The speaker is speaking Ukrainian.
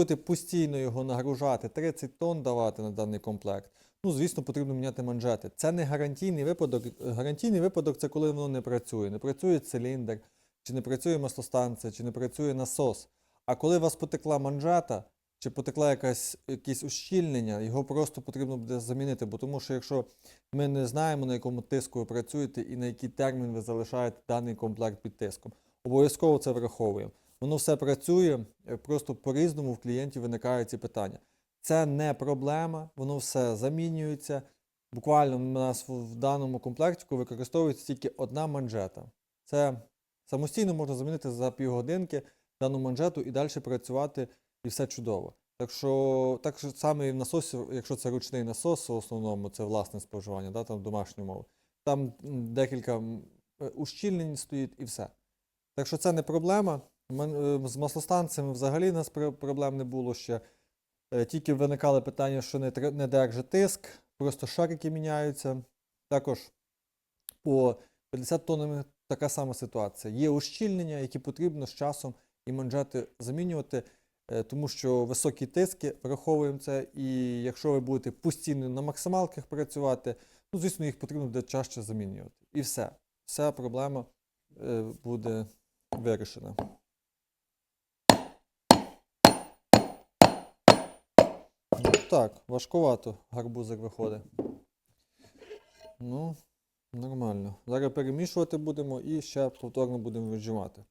будете постійно його нагружати, 30 тонн давати на даний комплект, ну, звісно, потрібно міняти манжети. Це не гарантійний випадок. Гарантійний випадок це коли воно не працює. Не працює циліндр, чи не працює маслостанція, чи не працює насос. А коли у вас потекла манжета, чи потекла якась, якесь ущільнення, його просто потрібно буде замінити. Бо тому що якщо ми не знаємо, на якому тиску ви працюєте і на який термін ви залишаєте даний комплект під тиском, обов'язково це враховуємо. Воно все працює, е, просто по-різному в клієнтів виникають ці питання. Це не проблема, воно все замінюється. Буквально у нас в даному комплекті використовується тільки одна манжета. Це самостійно можна замінити за півгодинки дану манжету і далі працювати, і все чудово. Так що, так що саме і в насосі, якщо це ручний насос, в основному це власне споживання, да, там домашні умови. Там декілька е, ущільнень стоїть і все. Так що це не проблема. Е, З маслостанціями взагалі у нас проблем не було ще. Е, Тільки виникали питання, що не, не держить тиск, просто шарики міняються. Також по 50 тоннами така сама ситуація. Є ущільнення, які потрібно з часом і манжети замінювати, е, тому що високі тиски, враховуємо це, і якщо ви будете постійно на максималках працювати, ну, звісно, їх потрібно буде чаще замінювати. І все. Вся проблема буде вирішена. Так, важкувато гарбузик виходить. Ну, нормально. Зараз перемішувати будемо і ще повторно будемо віджимати.